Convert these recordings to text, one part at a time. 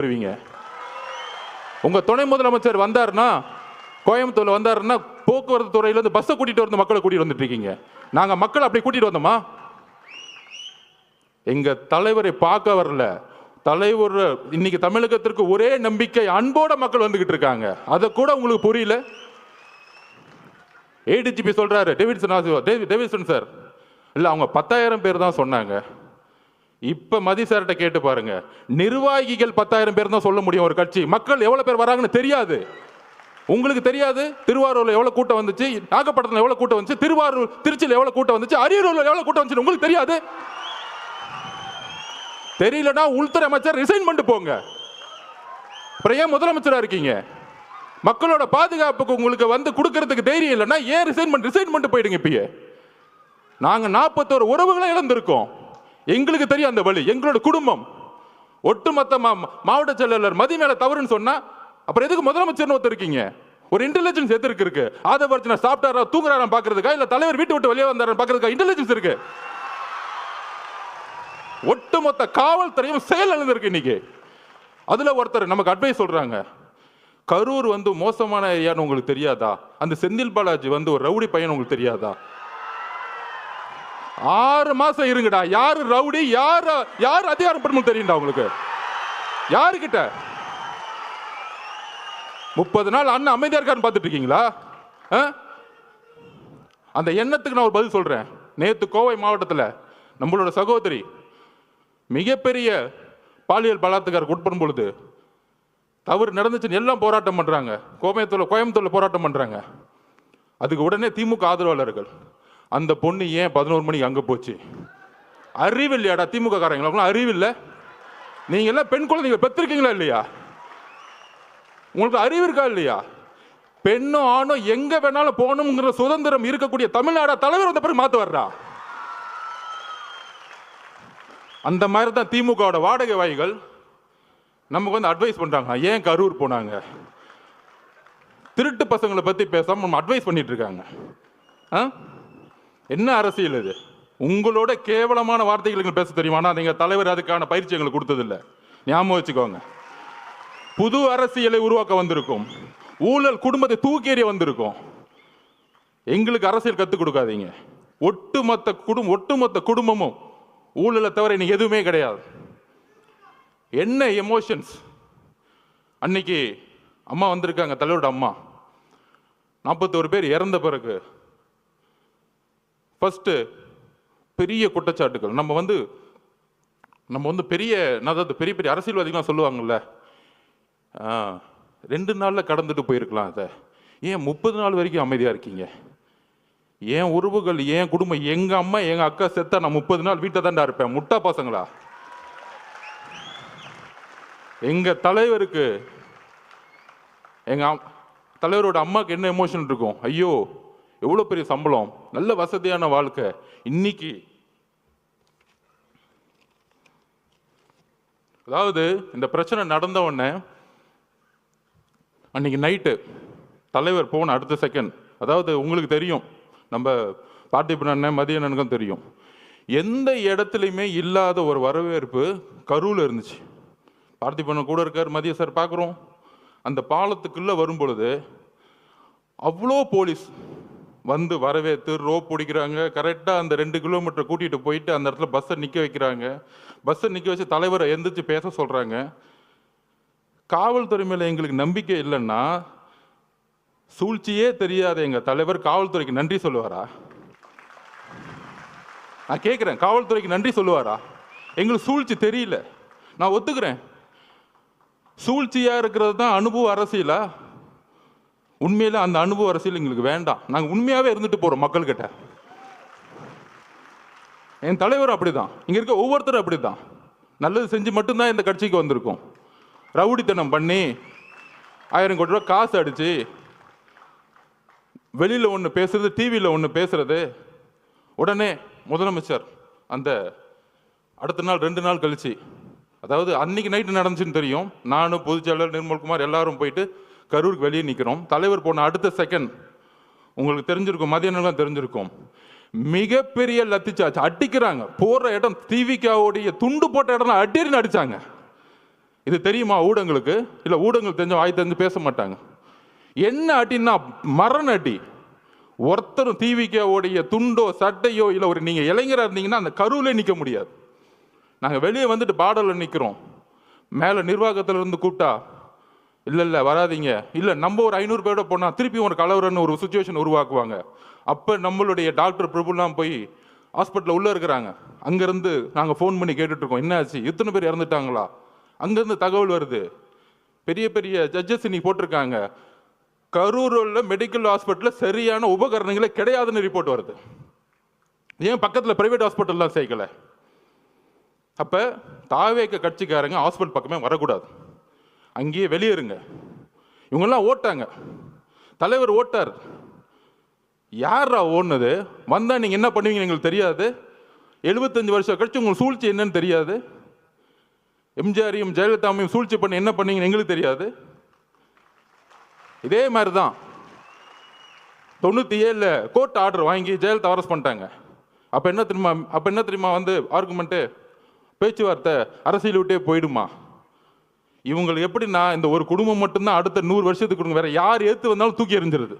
வருவீங்க உங்கள் துணை முதலமைச்சர் வந்தாருன்னா கோயம்புத்தூரில் வந்தாருன்னா போக்குவரத்து துறையிலேருந்து பஸ்ஸை கூட்டிகிட்டு வந்து மக்களை கூட்டிகிட்டு வந்துட்டு இருக்கீங்க. நாங்கள் மக்களை அப்படி கூட்டிகிட்டு வந்தோமா? எங்கள் தலைவரை பார்க்க வரல. தலைவர் இன்னைக்கு தமிழகத்திற்கு ஒரே நம்பிக்கை அன்போட மக்கள் வந்துகிட்டு இருக்காங்க. அதை கூட உங்களுக்கு புரியல? ஏடிஜிபி சொல்றாரு டேவிட்சன் ஆசி- டேவிட்சன் சார். இல்லை அவங்க பத்தாயிரம் பேர் தான் சொன்னாங்க. இப்போ மதி சார்கிட்ட கேட்டு பாருங்க. நிர்வாகிகள் பத்தாயிரம் பேர் தான் சொல்ல முடியும் ஒரு கட்சி. மக்கள் எவ்வளோ பேர் வராங்கன்னு தெரியாது. உங்களுக்கு தெரியாது? திருவாரூரில் எவ்வளோ கூட்டம் வந்துச்சு? நாகப்பட்டினத்தில் எவ்வளோ கூட்டம் வந்துச்சு? திருவாரூர் திருச்சியில் எவ்வளோ கூட்டம் வந்துச்சு? அரியலூரில் எவ்வளோ கூட்டம் வந்துச்சு உங்களுக்கு தெரியாது? தெரியலனா உள்துறை அமைச்சர் ரிசைன் பண்ணிட்டு போங்க. அப்புறம் ஏன் முதலமைச்சராக இருக்கீங்க? மக்களோட பாதுகாப்புக்கு உங்களுக்கு வந்து கொடுக்கறதுக்கு தைரியம் இல்லைன்னா ஏன் ரிசைன் பண்ணி ரிசைன் பண்ணிட்டு போயிடுங்க இப்பயே. நாங்கள் நாற்பத்தோரு உறவுகளை இழந்திருக்கோம். எங்களுக்கு தெரியும் அந்த வழி எங்களோட குடும்பம். ஒட்டுமொத்த மா- மாவட்ட செயலாளர் மதி மேல தவறுன்னு சொன்னா அப்புறம் எதுக்கு முதலமைச்சர்னு ஒருத்தர் இருக்கீங்க? ஒரு இன்டெலிஜென்ஸ் எதிர்க்கு இருக்கு. ஆதவர்ஜன சாப்பிட்டாரா தூங்குறாரா பாக்குறதுக்கா இல்ல தலைவர் வீட்டு விட்டு வெளியே வந்தாரா பாக்குறதுக்கா இன்டெலிஜென்ஸ் இருக்கு? ஒட்டுமொத்த காவல்துறையும் செயல் இழந்திருக்கு இன்னைக்கு. அதுல ஒருத்தர் நமக்கு அட்வைஸ் சொல்றாங்க. கரூர் வந்து மோசமான ஏரியான்னு உங்களுக்கு தெரியாதா? அந்த செந்தில் பாலாஜி வந்து ஒரு ரவுடி பையன் உங்களுக்கு தெரியாதா? ஆறு மாசம் இருங்கடா. யாரு ரவுடி? யார் யார் அதிகாரப்படும் தெரியும்டா உங்களுக்கு? யாருக்கிட்ட? முப்பது நாள் அண்ணன் அமைதியா இருக்காருன்னு பார்த்துட்டு இருக்கீங்களா? ஆ? அந்த எண்ணத்துக்கு நான் ஒரு பதில் சொல்றேன். நேத்து கோவை மாவட்டத்தில் நம்மளோட சகோதரி மிகப்பெரிய பாலியல் பலாத்காருக்கு உட்படும் பொழுது தவறு நடந்துச்சுன்னு எல்லாம் போராட்டம் பண்ணுறாங்க கோயம்புத்தூர்ல கோயம்புத்தூரில் போராட்டம் பண்ணுறாங்க அதுக்கு உடனே திமுக ஆதரவாளர்கள். அந்த பொண்ணு ஏன் பதினோரு மணிக்கு அங்கே போச்சு? அறிவு இல்லையாடா திமுக காரங்களா அறிவு இல்லை நீங்கள் எல்லாம் பெண் குழந்தைங்க பெற்றிருக்கீங்களா இல்லையா? உங்களுக்கு அறிவு இருக்கா இல்லையா? பெண்ணும் ஆணும் எங்க வேணாலும் போகணுங்கிற சுதந்திரம் இருக்கக்கூடிய தமிழ்நாடா தலைவர் வந்த பிறகு மாத்து வர்றா? அந்த மாதிரி தான் திமுகவோட வாடகை வாய்கள். நமக்கு வந்து அட்வைஸ் பண்றாங்க ஏன் கரூர் போனாங்க? திருட்டு பசங்களை பத்தி பேசாம நம்ம அட்வைஸ் பண்ணிட்டு இருக்காங்க. ஆ? என்ன அரசியல் இது? உங்களோட கேவலமான வார்த்தைகள் பேச தெரியுமா நீங்கள் தலைவர் அதுக்கான பயிற்சி எங்களுக்கு கொடுத்ததில்ல. ஞாபகம் வச்சுக்கோங்க. புது அரசியலை உருவாக்க வந்திருக்கும். ஊழல் குடும்பத்தை தூக்கி எறிய வந்திருக்கும். எங்களுக்கு அரசியல் கற்றுக் கொடுக்காதீங்க. ஒட்டுமொத்த குடும்பம் ஒட்டுமொத்த குடும்பமும் ஊழலை தவிர இன்னைக்கு எதுவுமே கிடையாது. என்ன எமோஷன்ஸ் அன்னைக்கு அம்மா வந்திருக்காங்க தலைவரோட அம்மா. நாற்பத்தோரு பேர் இறந்த பிறகு ஃபஸ்ட்டு பெரிய குற்றச்சாட்டுகள். நம்ம வந்து நம்ம வந்து பெரிய அதாவது பெரிய பெரிய அரசியல்வாதிகள்லாம் சொல்லுவாங்கல்ல ஆ, ரெண்டு நாளில் கடந்துட்டு போயிருக்கலாம் அதை. ஏன் முப்பது நாள் வரைக்கும் அமைதியாக இருக்கீங்க? ஏன் உறவுகள் ஏன் குடும்பம் எங்கள் அம்மா எங்கள் அக்கா செத்தா நான் முப்பது நாள் வீட்டை தாண்டா இருப்பேன். முட்டா பசங்களா? எங்கள் தலைவருக்கு எங்கள் அம்- தலைவரோட அம்மாவுக்கு என்ன எமோஷன் இருக்கும்? ஐயோ எவ்வளோ பெரிய சம்பளம்? நல்ல வசதியான வாழ்க்கை. இன்னைக்கு அதாவது இந்த பிரச்சனை நடந்த உடனே அன்னைக்கு நைட்டு தலைவர் போன அடுத்த செகண்ட் அதாவது உங்களுக்கு தெரியும் நம்ம பார்த்திபன் அண்ணன் மதிய அண்ணனுக்கும் தெரியும். எந்த இடத்துலையுமே இல்லாத ஒரு வரவேற்பு கரூரில் இருந்துச்சு. பார்த்திபன் கூட இருக்கார் மதிய சார் பார்க்குறோம் அந்த பாலத்துக்குள்ளே வரும் பொழுது அவ்வளோ போலீஸ் வந்து வரவேற்று ரோப் பிடிக்கிறாங்க. கரெக்டாக அந்த ரெண்டு கிலோமீட்டர் கூட்டிகிட்டு போயிட்டு அந்த இடத்துல பஸ்ஸை நிற்க வைக்கிறாங்க. பஸ்ஸை நிற்க வச்சு தலைவரை எந்திரிச்சு பேச சொல்கிறாங்க காவல்துறை மேலே எங்களுக்கு நம்பிக்கை இல்லைன்னா சூழ்ச்சியே தெரியாத. எங்கள் தலைவர் காவல்துறைக்கு நன்றி சொல்லுவாரா? நான் கேட்குறேன் காவல்துறைக்கு நன்றி சொல்லுவாரா? எங்களுக்கு சூழ்ச்சி தெரியல. நான் ஒத்துக்கிறேன். சூழ்ச்சியாக இருக்கிறது தான் அனுபவ அரசியலா? உண்மையில் அந்த அனுபவ அரசியல் எங்களுக்கு வேண்டாம். நாங்கள் உண்மையாகவே இருந்துட்டு போகிறோம் மக்கள்கிட்ட. என் தலைவர் அப்படிதான். இங்கே இருக்க ஒவ்வொருத்தரும் அப்படிதான். நல்லது செஞ்சு மட்டும்தான் இந்த கட்சிக்கு வந்திருக்கோம். ரவுடித்தனம் பண்ணி ஆயிரம் கோடி ரூபா காசு அடித்து வெளியில் ஒன்று பேசுறது டிவியில் ஒன்று பேசுறது. உடனே முதலமைச்சர் அந்த அடுத்த நாள் ரெண்டு நாள் கழிச்சு அதாவது அன்னைக்கு நைட்டு நடந்துச்சுன்னு தெரியும். நானும் பொதுச்செயலாளர் நிர்மல்குமார் எல்லாரும் போயிட்டு கரூருக்கு வெளியே நிற்கிறோம். தலைவர் போன அடுத்த செகண்ட் உங்களுக்கு தெரிஞ்சிருக்கும் மதிய நேரம் தெரிஞ்சிருக்கும். மிகப்பெரிய லத்திச்சாச்சு அடிக்கிறாங்க. போடுற இடம் டிவிக்காவுடைய துண்டு போட்ட இடம் அடின்னு அடிச்சாங்க. இது தெரியுமா ஊடகங்களுக்கு? இல்லை ஊடகங்கள் தெரிஞ்ச வாய் தெரிஞ்சு பேச மாட்டாங்க. என்ன அடின்னா மரண அடி. ஒருத்தரும் டிவிக்கோடைய துண்டோ சட்டையோ இல்லை ஒரு நீங்கள் இளைஞராக இருந்தீங்கன்னா அந்த கருவிலே நிற்க முடியாது. நாங்கள் வெளியே வந்துட்டு பாடலில் நிற்கிறோம் மேலே நிர்வாகத்தில் இருந்து கூப்பிட்டா இல்லை இல்லை வராதீங்க. இல்லை நம்ம ஒரு ஐநூறு பேரோட போனால் திருப்பி ஒரு கலவரன்னு ஒரு சுச்சுவேஷன் உருவாக்குவாங்க. அப்போ நம்மளுடைய டாக்டர் பிரபுலாம் போய் ஹாஸ்பிட்டலில் உள்ளே இருக்கிறாங்க. அங்கேருந்து நாங்கள் ஃபோன் பண்ணி கேட்டுட்ருக்கோம். என்னாச்சு என்ன ஆச்சு? இத்தனை பேர் இறந்துட்டாங்களா? அங்கேருந்து தகவல் வருது. பெரிய பெரிய ஜட்ஜஸ் இன்னைக்கு போட்டிருக்காங்க. கரூரில் மெடிக்கல் ஹாஸ்பிட்டலில் சரியான உபகரணங்களே கிடையாதுன்னு ரிப்போர்ட் வருது. ஏன் பக்கத்தில் ப்ரைவேட் ஹாஸ்பிட்டல்லாம் சேர்க்கலை? அப்போ தாவேக்க கட்சிக்காரங்க ஹாஸ்பிட்டல் பக்கமே வரக்கூடாது. அங்கேயே வெளியேறுங்க. இவங்கெல்லாம் ஓட்டாங்க. தலைவர் ஓட்டார். யாரா ஓடுனது? வந்தால் நீங்கள் என்ன பண்ணுவீங்கன்னு எங்களுக்கு தெரியாது. எழுபத்தஞ்சு வருஷம் கழிச்சு உங்களுக்கு சூழ்ச்சி என்னன்னு தெரியாது. எம்ஜிஆரையும் ஜெயலலிதாமையும் சூழ்ச்சி பண்ணி என்ன பண்ணீங்கன்னு எங்களுக்கு தெரியாது. இதே மாதிரி தான் தொண்ணூற்றி ஏழில் கோர்ட் ஆர்டர் வாங்கி ஜெயலலிதா அரெஸ்ட் பண்ணிட்டாங்க. அப்போ என்ன தெரியுமா அப்போ என்ன தெரியுமா வந்து ஆர்குமெண்ட்டு பேச்சுவார்த்தை அரசியல் விட்டே போயிடுமா? இவங்களுக்கு நான் இந்த ஒரு குடும்பம் மட்டும்தான் அடுத்த நூறு வருஷத்துக்கு கொடுங்க. வேற யார் ஏற்று வந்தாலும் தூக்கி எறிஞ்சிருது.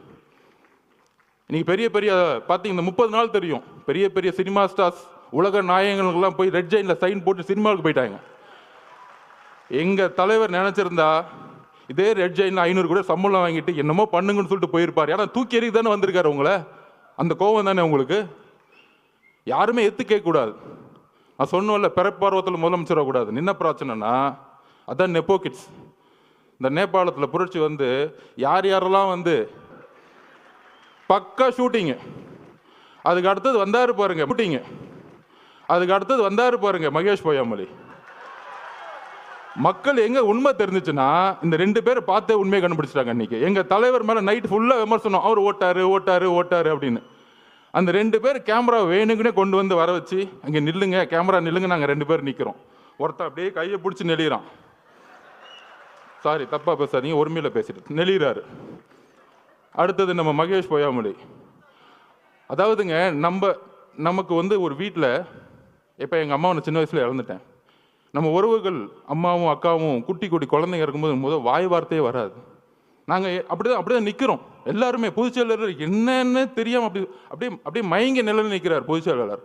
இன்னைக்கு பெரிய பெரிய பார்த்தீங்க இந்த முப்பது நாள் தெரியும். பெரிய பெரிய சினிமா ஸ்டார்ஸ் உலக நாயகங்களுக்கெல்லாம் போய் ரெட் ஜைனில் சைன் போட்டு சினிமாவுக்கு போயிட்டாங்க. எங்கள் தலைவர் நினச்சிருந்தா இதே ரெட் ஜெயின் ஐநூறு கூட சம்பளம் வாங்கிட்டு என்னமோ பண்ணுங்கன்னு சொல்லிட்டு போயிருப்பார். ஏன்னா தூக்கி எறிக்கு தானே வந்திருக்காரு உங்களை. அந்த கோவம் தானே உங்களுக்கு? யாருமே எத்து கேட்கக்கூடாது. நான் சொன்னோம்ல பிறப்பார்வத்தில் முதலமைச்சர் கூடாது என்ன பிரச்சனைனா அதான் நெப்போ கிட்ஸ் இந்த நேபாளத்தில் புரட்சி வந்து யார் யாரெல்லாம் வந்து பக்கா ஷூட்டிங்கு. அதுக்கு அடுத்தது வந்தாரு பாருங்க ஷூட்டிங்கு. அதுக்கு அடுத்தது வந்தாரு பாருங்க மகேஷ் பொய்யாமொழி. மக்கள் எங்க உண்மை தெரிஞ்சிச்சுன்னா இந்த ரெண்டு பேரை பார்த்தே உண்மையை கண்டுபிடிச்சிட்டாங்க இன்னைக்கு எங்க தலைவர் மேல நைட் ஃபுல்லா விமர்சனம். அவர் ஓட்டாரு ஓட்டாரு ஓட்டாரு அப்படின்னு. அந்த ரெண்டு பேர் கேமரா வேணுங்கன்னே கொண்டு வந்து வர வச்சு அங்கே நில்லுங்க கேமரா நில்லுங்க நாங்கள் ரெண்டு பேர் நிற்கிறோம் ஒருத்தன் அப்படியே கையை பிடிச்சி நெளிகிறான் சாரி தப்பாக பேசாதீங்க. உரிமையில் பேசிட்டு. நெளிகிறாரு அடுத்தது நம்ம மகேஷ் பொய்யாமொழி. அதாவதுங்க நம்ம நமக்கு வந்து ஒரு வீட்டில் இப்போ எங்கள் அம்மாவை நான் சின்ன வயசில் இறந்துட்டேன். நம்ம உறவுகள் அம்மாவும் அக்காவும் குட்டி குட்டி குழந்தைங்க இருக்கும்போது முதல் வாய் வார்த்தையே வராது. நாங்கள் அப்படியே அப்படியே நிற்கிறோம் எல்லாருமே பொதுச்செயலாளர் என்னன்னு தெரியாமல் அப்படி அப்படியே அப்படியே மயங்கி நிலையில் நிற்கிறார் பொதுச்செயலாளர்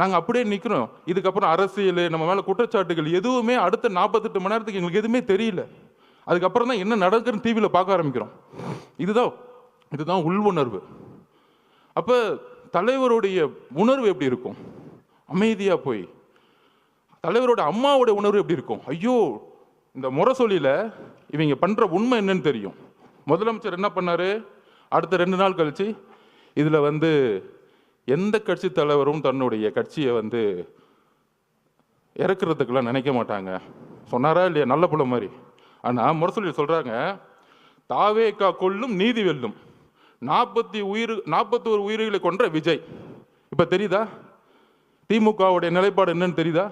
நாங்கள் அப்படியே நிற்கிறோம் இதுக்கப்புறம் அரசியல் நம்ம மேலே குற்றச்சாட்டுகள் எதுவுமே அடுத்த நாற்பத்தெட்டு மணி நேரத்துக்கு எங்களுக்கு எதுவுமே தெரியல. அதுக்கப்புறம் தான் என்ன நடக்குதுன்னு டிவியில் பார்க்க ஆரம்பிக்கிறோம். இதுதான் இதுதான் உணர்வு அப்போ தலைவருடைய உணர்வு எப்படி இருக்கும்? அமைதியாக போய். தலைவரோட அம்மாவோட உணர்வு எப்படி இருக்கும்? ஐயோ இந்த முரசொலியில் இவங்க பண்ணுற உண்மை என்னன்னு தெரியும். முதலமைச்சர் என்ன பண்ணார்? அடுத்த ரெண்டு நாள் கழித்து இதில் வந்து எந்த கட்சி தலைவரும் தன்னுடைய கட்சியை வந்து இறக்குறதுக்கெல்லாம் நினைக்க மாட்டாங்க. சொன்னாரா இல்லையா? நல்ல புள்ள மாதிரி. ஆனால் முரசொலி சொல்கிறாங்க தாவேக்கா கொல்லும் நீதி வெல்லும். நாற்பத்தி உயிர் நாற்பத்தி ஒரு உயிர்களை கொன்ற விஜய். இப்போ தெரியுதா? திமுகவுடைய நிலைப்பாடு என்னன்னு தெரியுதா?